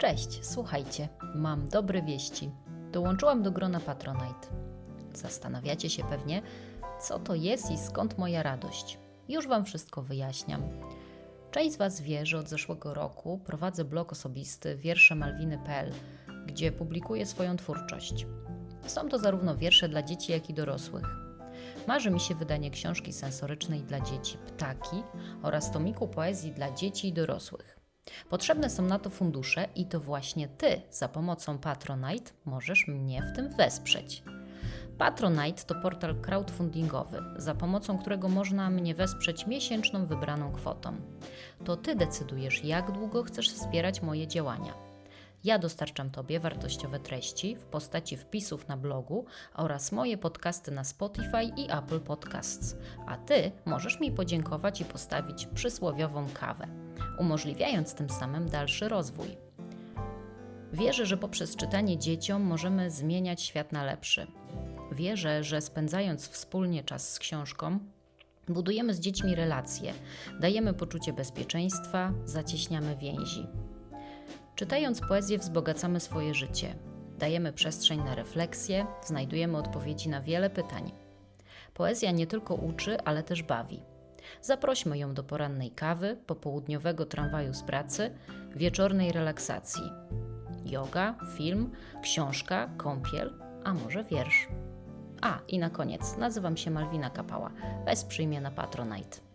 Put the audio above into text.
Cześć, słuchajcie, mam dobre wieści. Dołączyłam do grona Patronite. Zastanawiacie się pewnie, co to jest i skąd moja radość. Już Wam wszystko wyjaśniam. Część z Was wie, że od zeszłego roku prowadzę blog osobisty wierszemalwiny.pl, gdzie publikuję swoją twórczość. Są to zarówno wiersze dla dzieci, jak i dorosłych. Marzy mi się wydanie książki sensorycznej dla dzieci Ptaki oraz tomiku poezji dla dzieci i dorosłych. Potrzebne są na to fundusze i to właśnie Ty za pomocą Patronite możesz mnie w tym wesprzeć. Patronite to portal crowdfundingowy, za pomocą którego można mnie wesprzeć miesięczną wybraną kwotą. To Ty decydujesz, jak długo chcesz wspierać moje działania. Ja dostarczam Tobie wartościowe treści w postaci wpisów na blogu oraz moje podcasty na Spotify i Apple Podcasts, a Ty możesz mi podziękować i postawić przysłowiową kawę, umożliwiając tym samym dalszy rozwój. Wierzę, że poprzez czytanie dzieciom możemy zmieniać świat na lepszy. Wierzę, że spędzając wspólnie czas z książką, budujemy z dziećmi relacje, dajemy poczucie bezpieczeństwa, zacieśniamy więzi. Czytając poezję, wzbogacamy swoje życie, dajemy przestrzeń na refleksję, znajdujemy odpowiedzi na wiele pytań. Poezja nie tylko uczy, ale też bawi. Zaprośmy ją do porannej kawy, popołudniowego tramwaju z pracy, wieczornej relaksacji. Yoga, film, książka, kąpiel, a może wiersz. A, i na koniec, nazywam się Malwina Kapała. Wesprzyj mnie na Patronite.